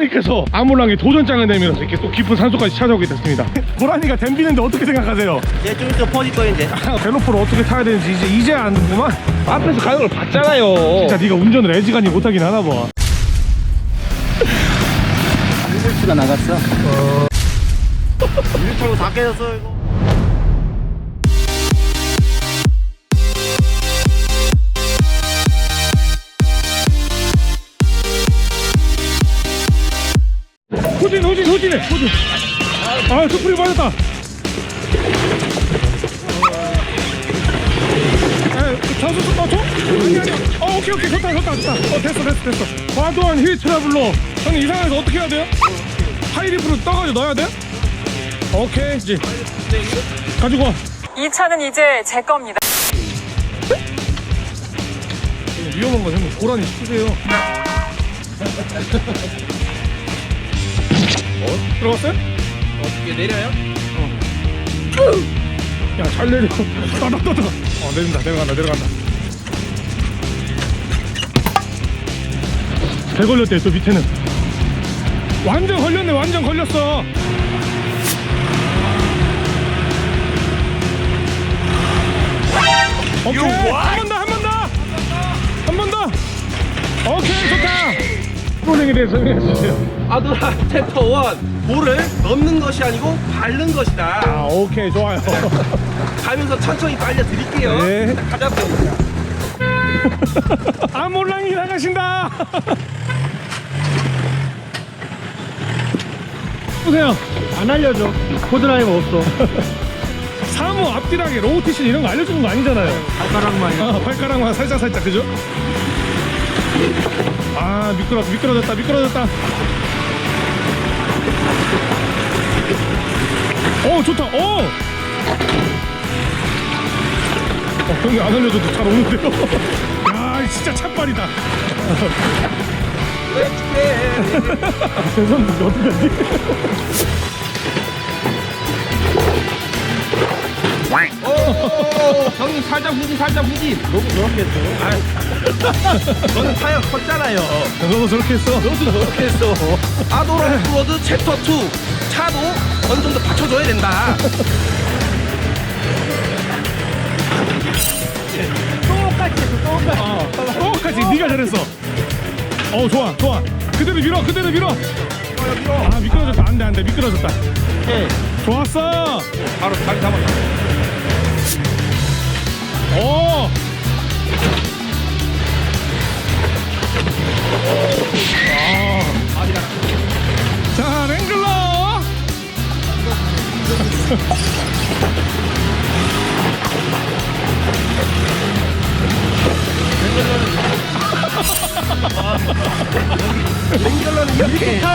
호라니께서 아몰랑의 도전장을 내밀어서 이렇게 또 깊은 산소까지 찾아오게 됐습니다. 호라니가 댐비는데 어떻게 생각하세요? 이제 좀 있으면 퍼질 거예요 이제 벨로프를 어떻게 타야 되는지 이제 이제 아는구만. 앞에서 가는 걸 봤잖아요 진짜 네가 운전을 애지간히 못하긴 하나 봐. 실수가 나갔어 일차로 다 깨졌어 이거 후진 후진 후진해 후진. 아 스프링 맞았다. 에, 자수 좀 맞춰? 아니 아니. 어 오케이 오케이 좋다 좋다 좋다. 어 됐어 됐어 됐어. 과도한 힐 트러블로 형님 이 상황에서 어떻게 해야 돼요? 하이리프로 떠가지고 넣어야 돼? 오케이 이제 가지고 와. 이 차는 이제 제 겁니다. 위험한 거 형님 고라니 쓰세요. 어? 들어갔어요? 어떻게 내려요? 야, 잘 내려. 따다, 따다. 어, 내린다, 내려간다, 내려간다. 배 걸렸대, 저 밑에는. 완전 걸렸네, 완전 걸렸어. 오케이. 프로링에 대해서 설명해 주세요. 아도라 챕터 1 볼을 넣는 것이 아니고 밟는 것이다 아, 오케이, 좋아요. 가면서 천천히 또 알려드릴게요 네. 가자고요 아몰랑이 나가신다. 보세요. 안 알려줘 코드라이버 없어 사무 앞뒤랑에 로우티션 이런 거 알려주는 거 아니잖아요. 발가락만 아, 발가락만 살짝 살짝 그죠? 아 미끄러 미끄러졌다 미끄러졌다. 어 좋다. 어. 어 형님 안 알려줘도 잘 오는데요. 야 진짜 찬발이다. 죄송한데 어떻게 하지? 형님 살짝 후진 살짝 후진 너도 저렇게 했어 너는 타이어 컸잖아요 너도 저렇게 했어. 너도 저렇게 했어 아도라 오프로드 챕터 2 차도 어느 정도 받쳐줘야 된다 어, 똑같이 네가 잘했어. 어 좋아 좋아. 그대로 밀어 그대로 밀어. 아 미끄러졌다 안돼 안돼 미끄러졌다. 네. 좋았어. 바로 자리 잡았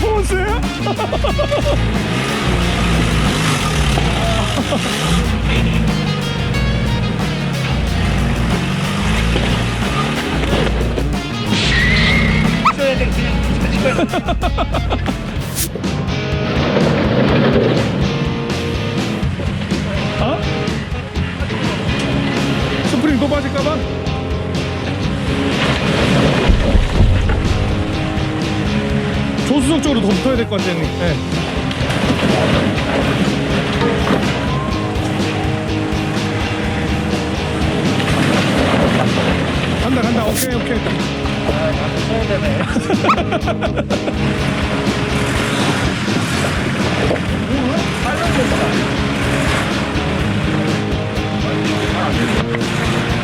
퍼포먼스예요? 어? 스프링 또 빠질까봐? 수석 쪽으로 더 붙어야 될 것 같아 형님 네. 간다 간다 오케이 오케이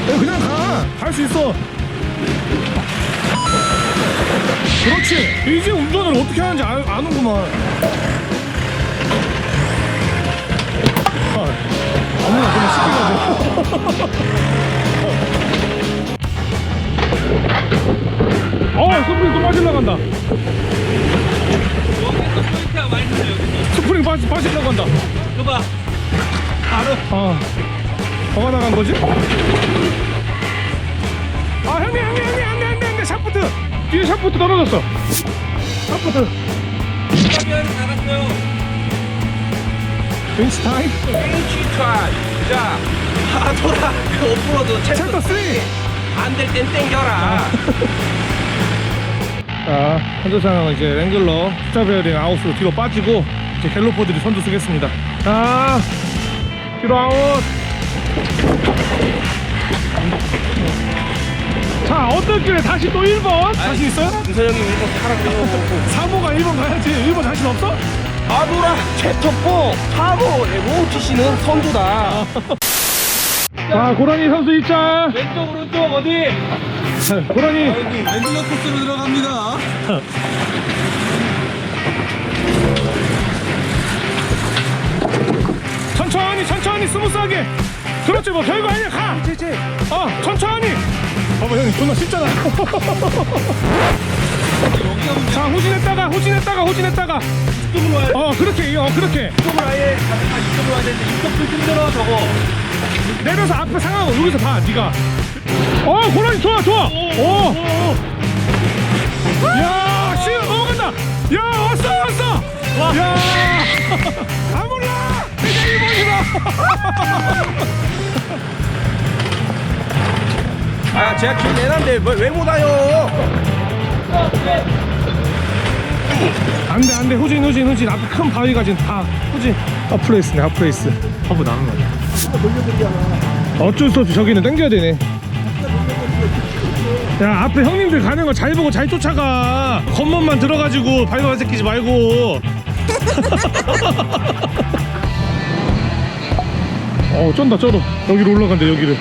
어, 그냥 가. 갈 수 있어. 그렇지. 이제 운전을 어떻게 하는지 아, 아는구만. 아, 아무나 그냥 시키가지고. 어 스프링 또 빠질러 간다 여기서 포인트가 많이 있어요 여기서 스프링 빠지, 빠질러 간다 그봐 바로 아 뭐가 나간 거지? 샤프트 떨어졌어 샤프트 윈스타인 자 하도라 그 오프로드 챕터 3 안될 땐 땡겨라 자, 현조상은 이제 랭글러 숫자 베어링 아웃으로 뒤로 빠지고 이제 갤로퍼들이 선두 쓰겠습니다. 자, 뒤로 아웃. 자, 어떤 길에 다시 또 1번? 자신 있어요? 은서형님 일본 타라고요 3호가 1번 가야지. 1번 자신 없어? 챕터 4 4호 MOTC는 선두다 자, 고라니 선수 입장. 왼쪽 오른쪽 어디 자, 고라니. 랜들러 코스로 들어갑니다 천천히, 천천히, 스무스하게. 그렇지, 뭐 별거 아니야. 가. 어, 천천히. 봐봐, 형님 존나 쉽잖아. 자, 후진했다가, 후진했다가, 후진했다가. 이쪽으로 와야 어, 그렇게, 어, 그렇게. 이쪽으로 아예 가다가 이쪽으로 와야 되는데 이쪽 좀 힘들어 저거 내려서 앞에 상하고 여기서 봐, 네가. 어, 고라니 좋아, 좋아. 오. 야, 씨, 넘어간다. 야, 왔어, 왔어. 야, 아무나 그냥 일본이다. 아 제가 길 내놨는데 왜못 와요 안돼, 안돼, 후진, 후진, 후진. 앞에 큰 바위가 지금 다 후진. 핫플레이스네, 핫플레이스. 허브 나는 거야. 어쩔 수 없이 저기는 당겨야 되네. 야 앞에 형님들 가는 거 잘 보고 잘 쫓아가 겉멋만 들어가지고 발만 새끼지 말고 어 쩐다 쩔어 여기로 올라간대 여기를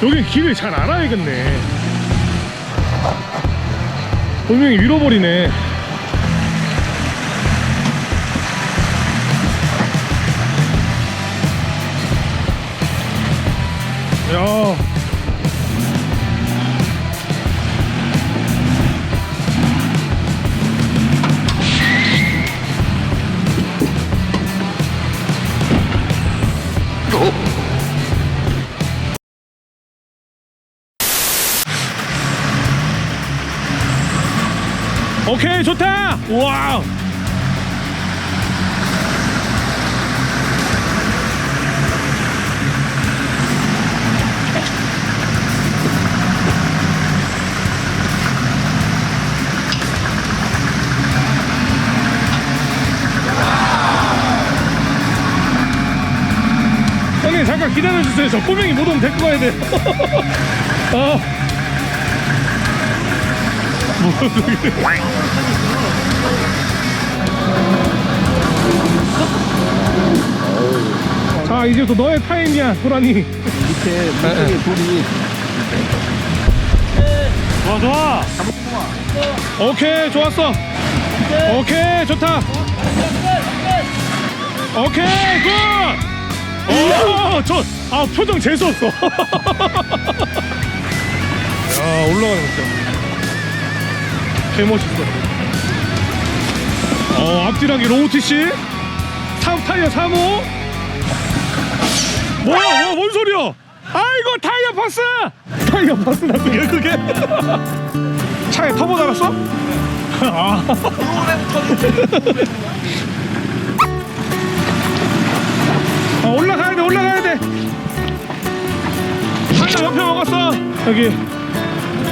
여긴 길을 잘 알아야겠네. 분명히 밀어버리네. 야 와우. 형님 잠깐 기다려주세요. 저 꼬맹이 못 오면 데리고 가야 돼 어. 뭐 자 이제부터 너의 타임이야 도라니 밑에 물속에 돌이. 좋아 좋아. 오케이 좋았어. 오케이 좋다. 오케이 굿오저아 표정 재수 없어. 야 올라가는 거 진짜 개 멋있어. 어 앞뒤랑이 로우티씨. 3 타이어 3호 뭐야 뭐, 뭔 소리야? 아이고 타이어 파스! 타이어 파스 나중에 그게. 차에 터보 달았어? 아. 아, 올라가야 돼 올라가야 돼. 타이어 옆에 먹었어. 여기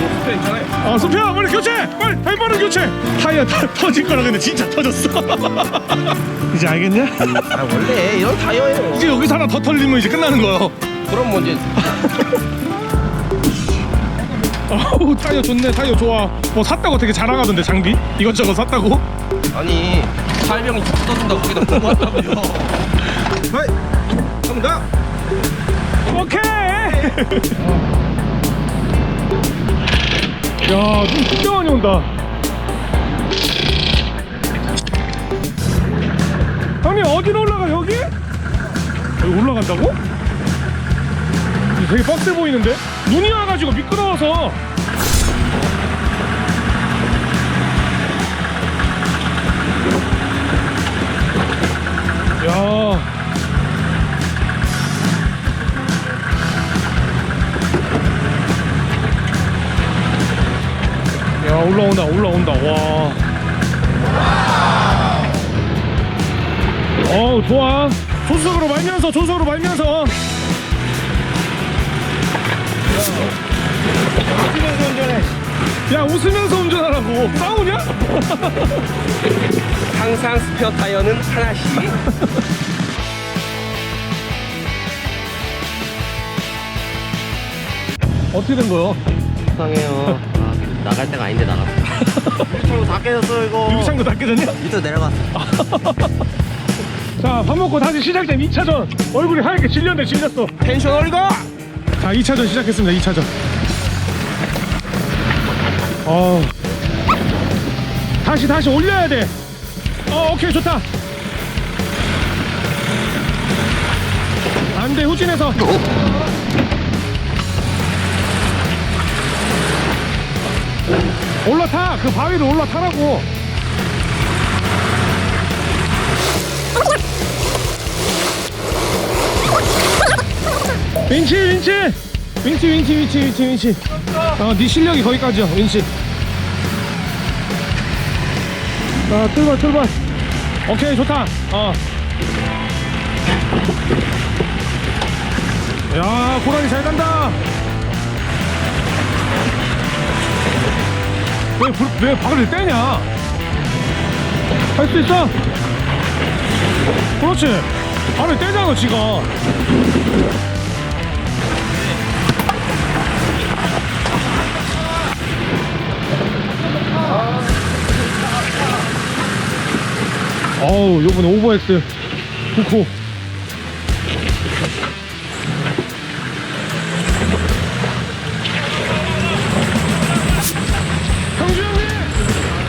스페 있잖아요. 아 소피야 빨리 교체! 빨리! 빨리 교체! 타이어 다 터질 거라 근데 진짜 터졌어. 이제 알겠냐? 아 원래 이런 타이어예요. 이제 여기서 하나 더 털리면 이제 끝나는 거예요. 그럼 뭐 이제 아우 타이어 좋네 타이어 좋아. 뭐 샀다고 되게 자랑하던데 장비? 이것저것 샀다고? 아니 살병이 붙어준다고 거기다 보고 왔다고요. 하이 갑니다. 오케이 야눈 진짜 많이 온다 형님 어디로 올라가 여기? 여기 올라간다고? 되게 빡세 보이는데? 눈이 와가지고 미끄러워서 야 올라온다 올라온다 와 어우 좋아 조수석으로 말면서 조수석으로 말면서 웃으면서 운전해. 야 웃으면서 운전하라고 싸우냐? 항상 스페어 타이어는 하나씩. 어떻게 된 거요? 속상해요. 아, 나갈 때가 아닌데 나갔어. 유리창고 다 깨졌어 이거. 유리창고 다 깨졌냐? 밑으로 내려갔어. 자 밥 먹고 다시 시작된 2차전 얼굴이 하얗게 질렸네 질렸어 텐션 올리고! 자 2차전 시작했습니다 2차전 어 다시 다시 올려야 돼 어 오케이 좋다 안 돼 후진해서 올라타! 그 바위를 올라타라고! 윈치 윈치! 윈치 윈치 윈치 윈치 윈치. 어네 실력이 거기까지야 윈치. 자 출발 출발. 오케이 좋다. 어. 야 고라니 잘 간다 왜, 불- 왜 발을 떼냐? 할 수 있어. 그렇지. 발을 떼잖아 지가. 어우 요번에 오버엑스 후코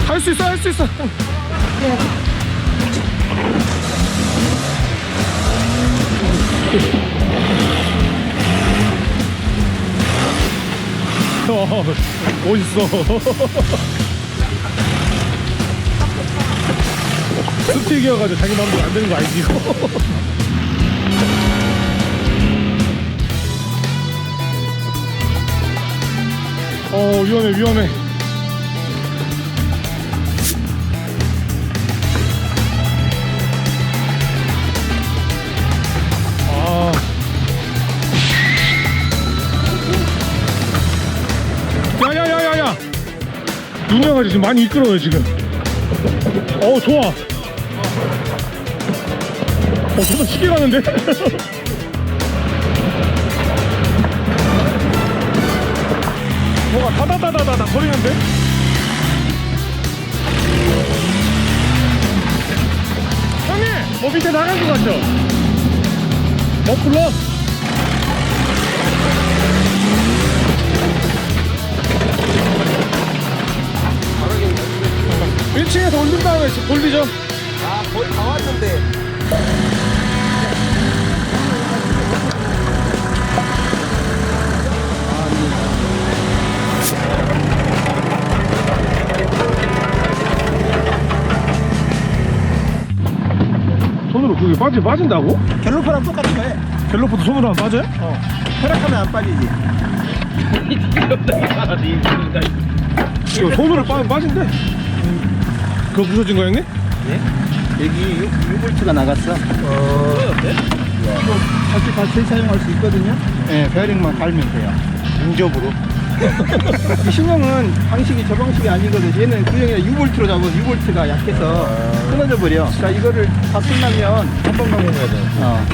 할 수 있어 할 수 있어. 어, 멋있어. 스틱이어가지고 자기 마음대로 안 되는 거 알지 이거? 어 위험해 위험해 아 야야야야야. 윤영아 지금 많이 이끌어요 지금. 어 좋아. 어 저도 쉽게 가는데? 뭐가 다다다다다다 거리는데? 형님! 뭐 밑에 나간 것 같죠 머플러 1층에서 올린 다음에 돌리죠 아, 거의 다 왔는데. 손 그게 빠지, 빠진다고? 갤로퍼랑 똑같은 거 해. 갤로프도 손으로 하면 빠져요? 어. 혈액하면 안 빠지지. 이거 손으로 빠면 빠진대 그거 부서진 거야 형님? 여기 6, 볼트가 나갔어. 어. 다시 다시 사용할 수 있거든요. 네, 베어링만 갈면 돼요. 인접으로. 이 신형은 방식이 저 방식이 아니거든. 얘는 구형이라 6볼트로 잡아서 6볼트가 약해서 끊어져 버려. 자, 이거를 다 끝나면 한 번만 해야 돼. 어.